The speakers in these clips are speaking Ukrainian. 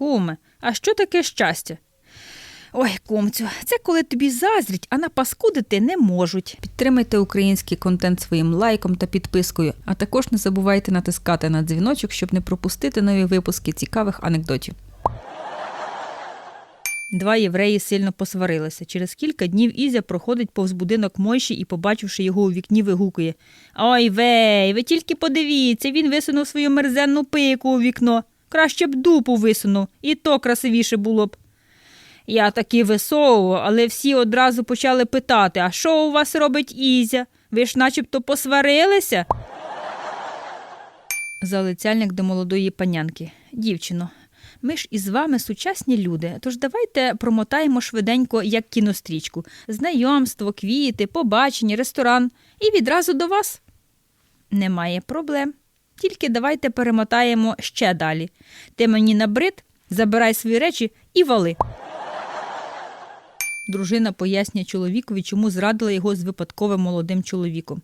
Куме, а що таке щастя? Ой, кумцю, це коли тобі заздрять, а напаскудити не можуть. Підтримайте український контент своїм лайком та підпискою, а також не забувайте натискати на дзвіночок, щоб не пропустити нові випуски цікавих анекдотів. Два євреї сильно посварилися. Через кілька днів Ізя проходить повз будинок Мойші і, побачивши його у вікні, вигукує Ой вей, ви тільки подивіться, він висунув свою мерзенну пику у вікно. Краще б дупу висунув, і то красивіше було б. Я таки висовував, але всі одразу почали питати, а що у вас робить Ізя? Ви ж начебто посварилися? Залицяльник до молодої панянки. Дівчино, ми ж із вами сучасні люди, тож давайте промотаємо швиденько, як кінострічку. Знайомство, квіти, побачення, ресторан і відразу до вас. Немає проблем. Тільки давайте перемотаємо ще далі. Ти мені набрид, забирай свої речі і вали. Дружина пояснює чоловікові, чому зрадила його з випадковим молодим чоловіком.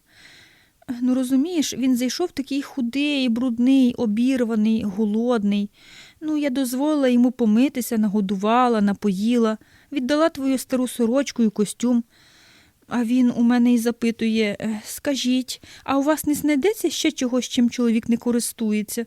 Ну, розумієш, він зайшов такий худий, брудний, обірваний, голодний. Ну, я дозволила йому помитися, нагодувала, напоїла, віддала твою стару сорочку і костюм. А він у мене й запитує: «Е, скажіть, а у вас не знайдеться ще чогось, чим чоловік не користується?